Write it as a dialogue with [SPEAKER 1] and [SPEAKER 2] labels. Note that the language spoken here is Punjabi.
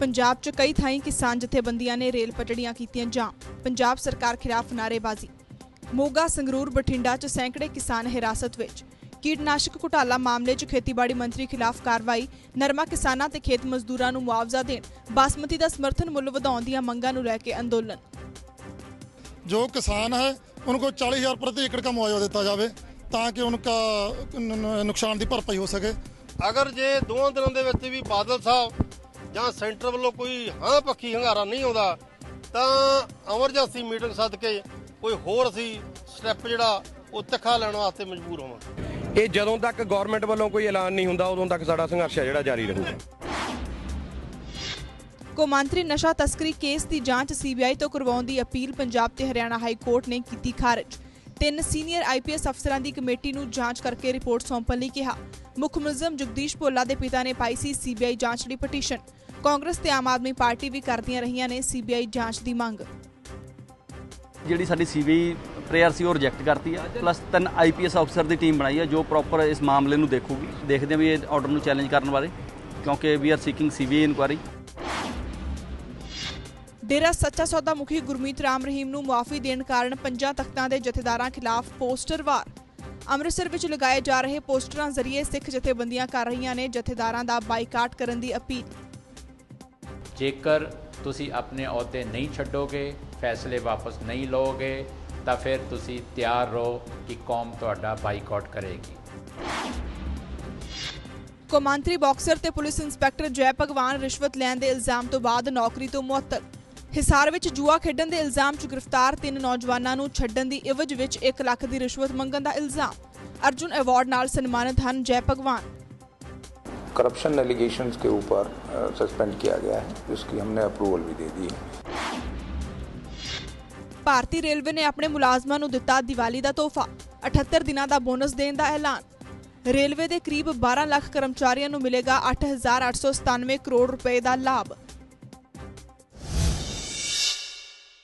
[SPEAKER 1] ਪੰਜਾਬ 'ਚ ਕਈ ਥਾਈਂ ਕਿਸਾਨ ਜਥੇਬੰਦੀਆਂ ਨੇ ਰੇਲ ਪਟੜੀਆਂ ਕੀਤੀਆਂ ਜਾਂ ਪੰਜਾਬ ਸਰਕਾਰ ਖਿਲਾਫ ਨਾਰੇਬਾਜ਼ੀ ਮੋਗਾ ਸੰਗਰੂਰ ਬਠਿੰਡਾ 'ਚ ਸੈਂਕੜੇ ਕਿਸਾਨ ਹਿਰਾਸਤ ਵਿੱਚ। ਕੀਟਨਾਸ਼ਕ ਘੁਟਾਲਾ ਮਾਮਲੇ 'ਚ ਖੇਤੀਬਾੜੀ ਮੰਤਰੀ ਖਿਲਾਫ ਕਾਰਵਾਈ। ਨਰਮਾ ਕਿਸਾਨਾਂ ਤੇ ਖੇਤ ਮਜ਼ਦੂਰਾਂ ਨੂੰ ਮੁਆਵਜ਼ਾ ਦੇਣ। ਬਾਸਮਤੀ ਦਾ ਸਮਰਥਨ ਮੁੱਲ ਵਧਾਉਣ ਦੀਆਂ ਮੰਗਾਂ ਨੂੰ ਲੈ ਕੇ ਅੰਦੋਲਨ।
[SPEAKER 2] ਜੋ ਕਿਸਾਨ ਹੈ ਉਹਨਾਂ ਨੂੰ 40000 ਪ੍ਰਤੀ ਏਕੜ ਦਾ ਮੁਆਵਜ਼ਾ ਦਿੱਤਾ ਜਾਵੇ ਤਾਂ ਕਿ ਉਹਨਾਂ ਦਾ ਨੁਕਸਾਨ ਦੀ ਭਰਪਾਈ ਹੋ ਸਕੇ।
[SPEAKER 3] ਅਗਰ ਜੇ ਦੋਹਾਂ ਦਿਨਾਂ ਦੇ ਵਿੱਚ ਵੀ ਬਾਦਲ ਸਾਹਿਬ ਜਾਂ ਸੈਂਟਰ ਵੱਲੋਂ ਕੋਈ ਹਾਂ ਪੱਖੀ ਹੰਗਾਰਾ ਨਹੀਂ ਆਉਂਦਾ ਤਾਂ ਐਮਰਜੈਂਸੀ ਮੀਟਿੰਗ ਸੱਦ ਕੇ ਕੋਈ ਹੋਰ ਅਸੀਂ ਸਟੈਪ ਜਿਹੜਾ ਉਹ ਤਿੱਖਾ ਲੈਣ ਵਾਸਤੇ ਮਜਬੂਰ ਹੋਵਾਂਗੇ
[SPEAKER 4] ਇਹ ਜਦੋਂ ਤੱਕ ਗਵਰਨਮੈਂਟ ਵੱਲੋਂ ਕੋਈ ਐਲਾਨ ਨਹੀਂ ਹੁੰਦਾ ਉਦੋਂ ਤੱਕ ਸਾਡਾ ਸੰਘਰਸ਼ ਹੈ ਜਿਹੜਾ ਜਾਰੀ ਰਹੂਗਾ
[SPEAKER 1] ਕੌਮਾਂਤਰੀ ਨਸ਼ਾ ਤਸਕਰੀ ਕੇਸ ਦੀ ਜਾਂਚ ਸੀਬੀਆਈ ਤੋਂ ਕਰਵਾਉਣ ਦੀ ਅਪੀਲ ਪੰਜਾਬ ਤੇ ਹਰਿਆਣਾ ਹਾਈ ਕੋਰਟ ਨੇ ਕੀਤੀ ਖਾਰਜ। ਤਿੰਨ ਸੀਨੀਅਰ ਆਈਪੀਐਸ ਅਫਸਰਾਂ ਦੀ ਕਮੇਟੀ ਨੂੰ ਜਾਂਚ ਕਰਕੇ ਰਿਪੋਰਟ ਸੌਂਪਣ ਲਈ ਕਿਹਾ। ਮੁੱਖ ਮੁਲਜ਼ਮ ਜਗਦੀਸ਼ ਭੋਲਾ ਦੇ ਪਿਤਾ ਨੇ ਪਾਈ ਸੀ ਸੀਬੀਆਈ ਜਾਂਚ ਲਈ ਪਟੀਸ਼ਨ। ਕਾਂਗਰਸ ਤੇ ਆਮ ਆਦਮੀ ਪਾਰਟੀ ਵੀ ਕਰਦੀਆਂ ਰਹੀਆਂ ਨੇ ਸੀਬੀਆਈ ਜਾਂਚ ਦੀ ਮੰਗ।
[SPEAKER 5] ਜਿਹੜੀ ਸਾਡੀ ਸੀਬੀਆਈ ਪ੍ਰੇਅਰ ਸੀ ਉਹ ਰਿਜੈਕਟ ਕਰਤੀ ਆ ਪਲੱਸ ਤਿੰਨ ਆਈਪੀਐਸ ਅਫਸਰ ਦੀ ਟੀਮ ਬਣਾਈ ਹੈ ਜੋ ਪ੍ਰੋਪਰ ਇਸ ਮਾਮਲੇ ਨੂੰ ਦੇਖੂਗੀ। ਦੇਖਦੇ ਹਾਂ ਵੀ ਇਹ ਆਰਡਰ ਨੂੰ ਚੈਲੰਜ ਕਰਨ ਬਾਰੇ ਕਿਉਂਕਿ we are seeking CBI inquiry
[SPEAKER 1] Dera Sacha Sauda ਮੁਖੀ ਗੁਰਮੀਤ ਰਾਮ ਰਹੀਮ ਨੂੰ ਮੁਆਫੀ ਦੇਣ ਕਾਰਨ ਪੰਜਾਂ ਤਖਤਾਂ ਦੇ ਜਥੇਦਾਰਾਂ ਖਿਲਾਫ ਪੋਸਟਰ ਵਾਰ। ਅੰਮ੍ਰਿਤਸਰ ਵਿੱਚ ਲਗਾਏ ਜਾ ਰਹੇ ਪੋਸਟਰਾਂ ਜ਼ਰੀਏ ਸਿੱਖ ਜਥੇਬੰਦੀਆਂ ਕਰ ਰਹੀਆਂ ਨੇ ਜਥੇਦਾਰਾਂ ਦਾ ਬਾਈਕਾਟ ਕਰਨ ਦੀ ਅਪੀਲ।
[SPEAKER 6] ਜੇਕਰ ਤੁਸੀਂ ਆਪਣੇ ਅਹੁਦੇ ਨਹੀਂ ਛੱਡੋਗੇ, ਫੈਸਲੇ ਵਾਪਸ ਨਹੀਂ ਲਓਗੇ, ਤਾਂ ਫਿਰ ਤੁਸੀਂ ਤਿਆਰ ਰਹੋ ਕਿ ਕੌਮ ਤੁਹਾਡਾ ਬਾਈਕਾਟ ਕਰੇਗੀ।
[SPEAKER 1] ਕੌਮਾਂਤਰੀ ਬਾਕਸਰ ਤੇ ਪੁਲਿਸ ਇੰਸਪੈਕਟਰ ਜੈ ਭਗਵਾਨ ਰਿਸ਼ਵਤ ਲੈਣ ਦੇ ਇਲਜ਼ਾਮ ਤੋਂ ਬਾਅਦ ਨੌਕਰੀ ਤੋਂ ਮੁਅੱਤਲ। ਹਿਸਾਰ ਵਿੱਚ ਜੂਆ ਖੇਡਣ ਦੇ ਇਲਜ਼ਾਮ 'ਚ ਗ੍ਰਿਫਤਾਰ ਤਿੰਨ ਨੌਜਵਾਨਾਂ ਨੂੰ ਛੱਡਣ ਦੀ ਇਵਜ ਵਿੱਚ 1 ਲੱਖ ਦੀ ਰਿਸ਼ਵਤ ਮੰਗਣ ਦਾ ਇਲਜ਼ਾਮ। ਅਰਜੁਨ ਅਵਾਰਡ ਨਾਲ ਸਨਮਾਨਿਤ ਹਨ ਜੈ ਭਗਵਾਨ।
[SPEAKER 7] करप्शन एलिगेशंस के ऊपर सस्पेंड किया गया है जिसकी हमने अप्रूवल भी दे दी है
[SPEAKER 1] ਭਾਰਤੀ ਰੇਲਵੇ ਨੇ ਆਪਣੇ ਮੁਲਾਜ਼ਮਾਂ ਨੂੰ ਦਿੱਤਾ ਦੀਵਾਲੀ ਦਾ ਤੋਹਫਾ 78 ਦਿਨਾਂ ਦਾ ਬੋਨਸ ਦੇਣ ਦਾ ਐਲਾਨ ਰੇਲਵੇ ਦੇ ਕਰੀਬ 12 ਲੱਖ ਕਰਮਚਾਰੀਆਂ ਨੂੰ ਮਿਲੇਗਾ 8897 ਕਰੋੜ ਰੁਪਏ ਦਾ ਲਾਭ